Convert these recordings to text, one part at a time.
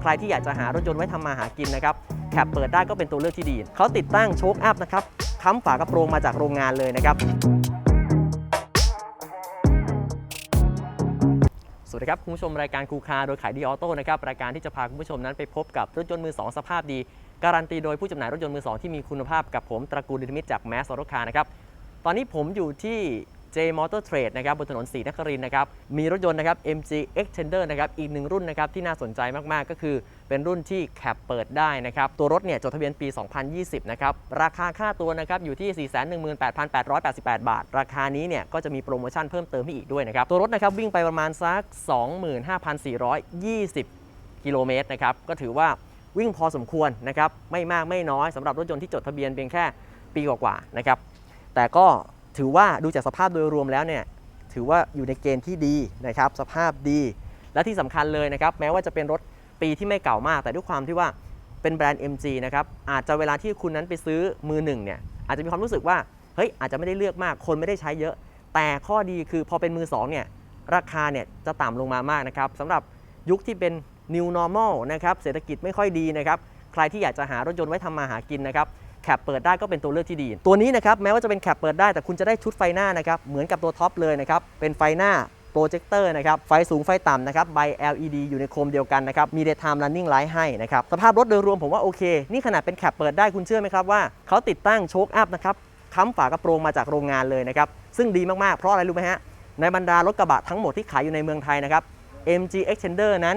ใครที่อยากจะหารถยนต์ไว้ทำมาหากินนะครับแคปเปิดได้ก็เป็นตัวเลือกที่ดี เขาติดตั้งโชคอัพนะครับค้ำฝากระโปรงมาจากโรงงานเลยนะครับ สวัสดีครับ คุณผู้ชมรายการคูคาโดยขายดีออโต้นะครับ รายการที่จะพาคุณผู้ชมนั้นไปพบกับรถยนต์มือ 2 สภาพดี การันตีโดยผู้จำหน่ายรถยนต์มือ 2 ที่มีคุณภาพกับผมตระกูลดิมิตจากแมสออโต้คาร์นะครับ ตอนนี้ผมอยู่ที่ J Motor Trade นะครับบนถนนศรีนครินทร์นะครับมีรถยนต์นะครับ MG Extender นะครับอีกหนึ่งรุ่นนะครับที่น่าสนใจมากๆ ก็คือเป็นรุ่นที่แคปเปิดได้นะครับตัวรถเนี่ยจดทะเบียนปี 2020 นะครับราคาค่าตัวนะครับอยู่ที่ 418,888 บาท ราคานี้เนี่ยก็จะมีโปรโมชั่นเพิ่มเติมให้อีกด้วยนะครับตัวรถนะครับวิ่งไปประมาณสัก 25,420 กิโลเมตรนะครับก็ถือว่าวิ่งพอสมควรนะครับไม่มากไม่น้อยสำหรับรถยนต์ที่จดทะเบียนเพียงแค่ปีกว่าๆนะครับแต่ก็ ถือว่าดูจากสภาพโดยรวมแล้วเนี่ยถือว่าอยู่ในเกณฑ์ที่ดีนะครับสภาพดี และที่สำคัญเลยนะครับแม้ว่าจะเป็นรถปีที่ไม่เก่ามาก แต่ด้วยความที่ว่าเป็นแบรนด์ MG นะครับอาจจะเวลาที่คุณนั้นไปซื้อมือหนึ่งเนี่ยอาจจะมีความรู้สึกว่าเฮ้ยอาจจะไม่ได้เลือกมากคนไม่ได้ใช้เยอะ แต่ข้อดีคือพอเป็นมือสองเนี่ยราคาเนี่ยจะต่ำลงมามากนะครับสำหรับยุคที่เป็น new normal นะครับเศรษฐกิจไม่ค่อยดีนะครับใครที่อยากจะหารถยนต์ไว้ทำมาหากินนะครับ แคปเปิดได้ก็เป็นตัวเลือกที่ดี ตัวนี้นะครับแม้ว่าจะเป็นแคปเปิดได้แต่คุณจะได้ชุดไฟหน้านะครับเหมือนกับตัวท็อปเลยนะครับเป็นไฟหน้าโปรเจคเตอร์นะครับ ไฟสูงไฟต่ำนะครับ ใบ LED อยู่ในโคมเดียวกันนะครับ มี daytime running light ให้นะครับ สภาพรถโดยรวมผมว่าโอเค นี่ขนาดเป็นแคปเปิดได้คุณเชื่อไหมครับว่าเขาติดตั้งโชคอัพนะครับ ค้ำฝากระโปรงมาจากโรงงานเลยนะครับ ซึ่งดีมาก ๆ เพราะอะไรรู้ไหมฮะ ในบรรดารถกระบะทั้งหมดที่ขายอยู่ในเมืองไทยนะครับ MG Extender นั้น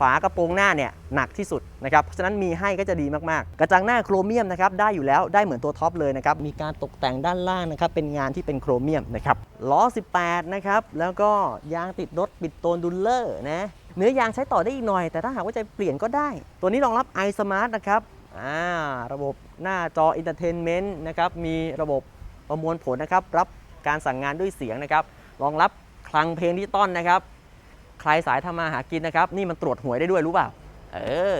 ฝากระโปรงหน้าเนี่ยหนักที่สุดนะครับเพราะฉะนั้นมีให้ก็จะดีมากๆ กระจังหน้าโครเมียมนะครับได้อยู่แล้วได้เหมือนตัวท็อปเลยนะครับมีการตกแต่งด้านล่างนะครับเป็นงานที่เป็นโครเมียมนะครับล้อ 18 นะครับแล้วก็ยางติดรถปิดโตนดูลเลอร์นะเนื้อยางใช้ต่อได้อีกหน่อย แต่ถ้าหากว่าจะเปลี่ยนก็ได้ ตัวนี้รองรับ iSmart นะครับอ่าระบบหน้าจอ Entertainment นะครับมีระบบประมวลผลนะครับรับการสั่งงานด้วยเสียงนะครับรองรับคลังเพลงดิจิตอลนะครับ ใครสายทำมาหากินนะครับ นี่มันตรวจหวยได้ด้วยรู้เปล่า เออ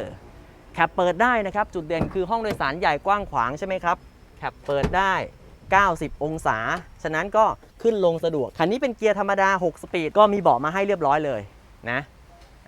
แคปเปิดได้นะครับ จุดเด่นคือห้องโดยสารใหญ่กว้างขวางใช่ไหมครับแคปเปิดได้ 90 องศา ฉะนั้นก็ขึ้นลงสะดวก คันนี้เป็นเกียร์ธรรมดา 6 สปีด ก็มีเบาะมาให้เรียบร้อยเลยนะ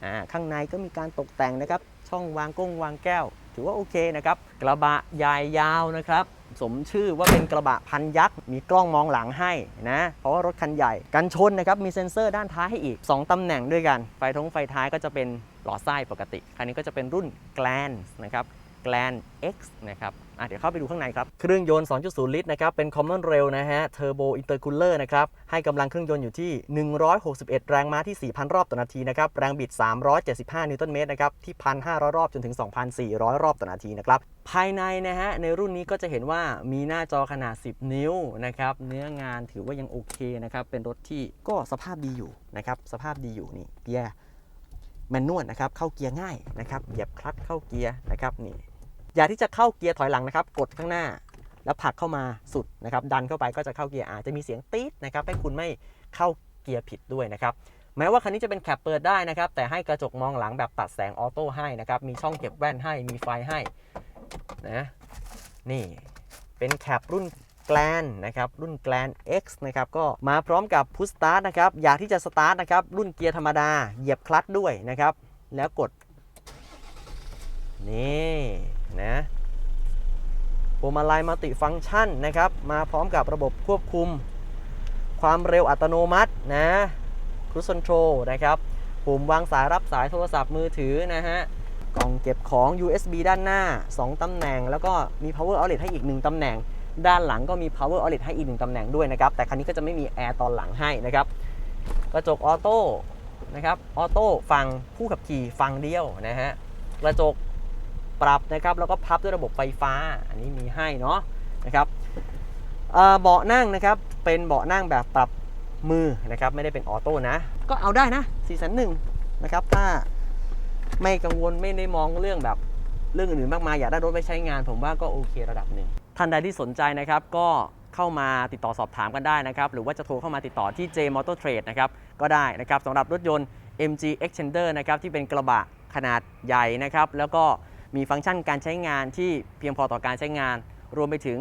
อ่า ข้างในก็มีการตกแต่งนะครับ ช่องวางก้งวางแก้ว ถือว่าโอเคนะครับ กระบะใหญ่ยาวนะครับ สมชื่อว่าเป็นกระบะพันยักษ์ มีกล้องมองหลังให้นะ เพราะว่ารถคันใหญ่ กันชนนะครับ มีเซ็นเซอร์ด้านท้ายให้อีก 2 ตำแหน่งด้วยกัน ไฟท้องไฟท้ายก็จะเป็นหลอดไส้ปกติ คันนี้ก็จะเป็นรุ่นแกลนนะครับแกลน X นะครับ อะเดี๋ยวเข้าไปดูข้างในครับ เครื่องยนต์ 2.0 ลิตรนะครับ เป็น Common Rail นะฮะ Turbo Intercooler นะครับ ให้กำลังเครื่องยนต์อยู่ที่ 161 แรงม้าที่ 4,000 รอบต่อนาทีนะครับ แรงบิด 375 นิวตันเมตรนะครับ ที่ 1,500 รอบจนถึง 2,400 รอบต่อนาทีนะครับ ภายในนะฮะ ในรุ่นนี้ก็จะเห็นว่ามีหน้าจอขนาด 10 นิ้วนะครับ เนื้องานถือว่ายังโอเคนะครับ เป็นรถที่ก็สภาพดีอยู่นะครับ สภาพดีอยู่นี่เกียร์แมนนวลนะครับ เข้าเกียร์ง่ายนะครับ เหยียบคลัตช์เข้าเกียร์นะครับนี่ อยากที่จะเข้าเกียร์ถอยหลังนะครับ กดข้างหน้า แล้วผลักเข้ามาสุดนะครับ ดันเข้าไปก็จะเข้าเกียร์อาจจะมีเสียงตี๊ดนะครับ ให้คุณไม่เข้าเกียร์ผิดด้วยนะครับ แม้ว่าคันนี้จะเป็นแคปเปิดได้นะครับ แต่ให้กระจกมองหลังแบบตัดแสงออโต้ให้นะครับ มีช่องเก็บแว่นให้ มีไฟให้นะ นี่เป็นแคปรุ่นแกลนนะครับรุ่นแกลน X นะครับก็มาพร้อมกับพุชสตาร์ทนะครับอยากที่จะสตาร์ทนะครับรุ่นเกียร์ธรรมดา เหยียบคลัตช์ด้วยนะครับ แล้วกด นี่ นะพวงมาลัยมัลติฟังก์ชันนะครับ มาพร้อมกับระบบควบคุม ความเร็วอัตโนมัตินะครู i คอนโทรลนะครับปุ่มวางสายรับสายโทรศัพท์มือถือนะฮะกล่องเก็บของ USB ด้านหน้า 2 ตำแหน่ง แล้วก็มี power outlet ให้อีก 1 ตำแหน่ง ด้านหลังก็มี power outlet ให้อีก 1 ตำแหน่งด้วยนะครับ แต่คันนี้ก็จะไม่มีแอร์ตอนหลังให้นะครับ กระจกออโต้นะครับ ออโต้ฝั่งผู้ขับขี่ฝั่งเดียวนะฮะ กระจก ปรับนะครับแล้วก็พับด้วยระบบไฟฟ้า อันนี้มีให้เนาะนะครับเบาะนั่งนะครับเป็นเบาะนั่งแบบปรับมือนะครับไม่ได้เป็นออโต้นะ ก็เอาได้นะ4ี่แสนหนึ่งนะครับถ้าไม่กังวลไม่ได้มองเรื่องแบบเรื่องอื่นๆมากมายอยากได้รถไว้ใช้งาน ผมว่าก็โอเคระดับหนึ่งท่านใดที่สนใจนะครับก็เข้ามาติดต่อสอบถามกันได้นะครับ หรือว่าจะโทรเข้ามาติดต่อที่ J Motor Trade นะครับก็ได้นะครับสำหรับรถยนต์ MG Extender นะครับที่เป็นกระบะขนาดใหญ่นะครับแล้วก็ มีฟังก์ชันการใช้งานที่เพียงพอต่อการใช้งาน รวมไปถึง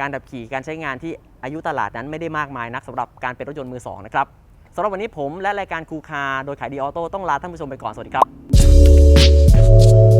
การดับขี่การใช้งานที่อายุตลาดนั้นไม่ได้มากมายนักสำหรับการเป็นรถยนต์มือสองนะครับสำหรับวันนี้ผมและรายการคูคาโดยขายดีออโต้ต้องลาท่านผู้ชมไปก่อน สวัสดีครับ